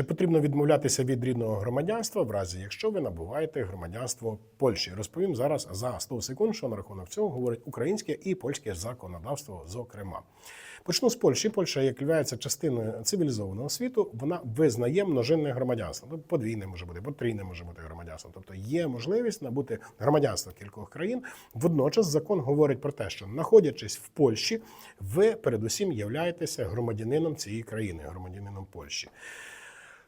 Чи потрібно відмовлятися від рідного громадянства в разі, якщо ви набуваєте громадянство Польщі? Розповім зараз за 100 секунд, що на рахунок цього говорить українське і польське законодавство, зокрема. Почну з Польщі. Польща, як є частиною цивілізованого світу, вона визнає множинне громадянство. Тобто подвійне може бути, потрійне може бути громадянство. Тобто є можливість набути громадянство кількох країн. Водночас закон говорить про те, що знаходячись в Польщі, ви передусім являєтеся громадянином цієї країни, громадянином Польщі.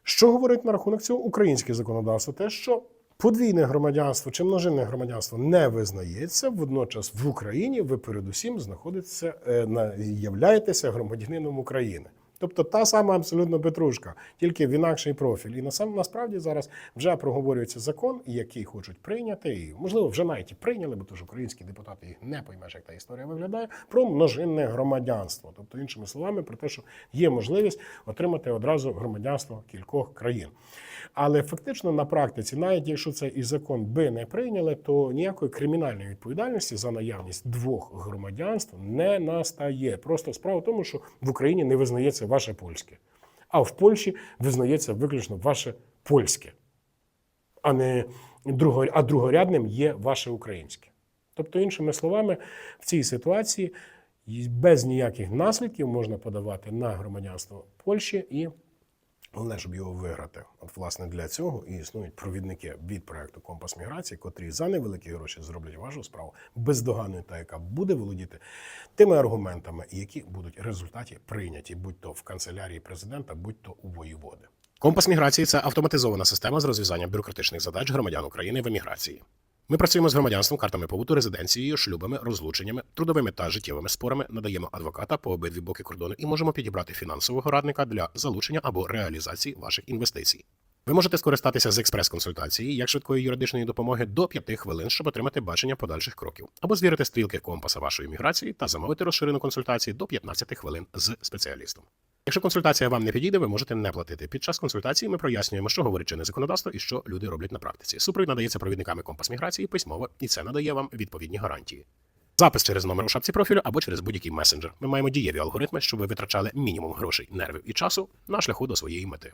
Що говорить на рахунок цього українське законодавство? Те, що подвійне громадянство чи множинне громадянство не визнається, водночас в Україні ви передусім знаходитеся, е, являєтеся громадянином України. Тобто та сама абсолютно петрушка, тільки в інакший профіль. І насам насправді зараз вже проговорюється закон, який хочуть прийняти, і можливо вже навіть прийняли, бо тож українські депутати їх не поймеш, як та історія виглядає, про множинне громадянство. Тобто, іншими словами, про те, що є можливість отримати одразу громадянство кількох країн. Але фактично на практиці, навіть якщо це і закон би не прийняли, то ніякої кримінальної відповідальності за наявність двох громадянств не настає. Просто справа в тому, що в Україні не визнається ваше польське, а в Польщі визнається виключно ваше польське, а не а другорядним є ваше українське. Тобто, іншими словами, в цій ситуації без ніяких наслідків можна подавати на громадянство Польщі і Головне, щоб його виграти. От, власне, для цього і існують провідники від проекту Компас міграції, котрі за невеликі гроші зроблять вашу справу бездоганною, та яка буде володіти тими аргументами, які будуть результаті прийняті, будь то в канцелярії президента, будь то у воєводи. Компас міграції це автоматизована система з розв'язання бюрократичних задач громадян України в еміграції. Ми працюємо з громадянством, картами побуту, резиденцією, шлюбами, розлученнями, трудовими та життєвими спорами, надаємо адвоката по обидві боки кордону і можемо підібрати фінансового радника для залучення або реалізації ваших інвестицій. Ви можете скористатися з експрес-консультації як швидкої юридичної допомоги до 5 хвилин, щоб отримати бачення подальших кроків, або звірити стрілки компаса вашої міграції та замовити розширену консультацію до 15 хвилин з спеціалістом. Якщо консультація вам не підійде, ви можете не платити. Під час консультації ми прояснюємо, що говорить чинне законодавство і що люди роблять на практиці. Супровід надається провідниками компас міграції письмово, і це надає вам відповідні гарантії. Запис через номер у шапці профілю або через будь-який месенджер. Ми маємо дієві алгоритми, щоб ви витрачали мінімум грошей, нервів і часу на шляху до своєї мети.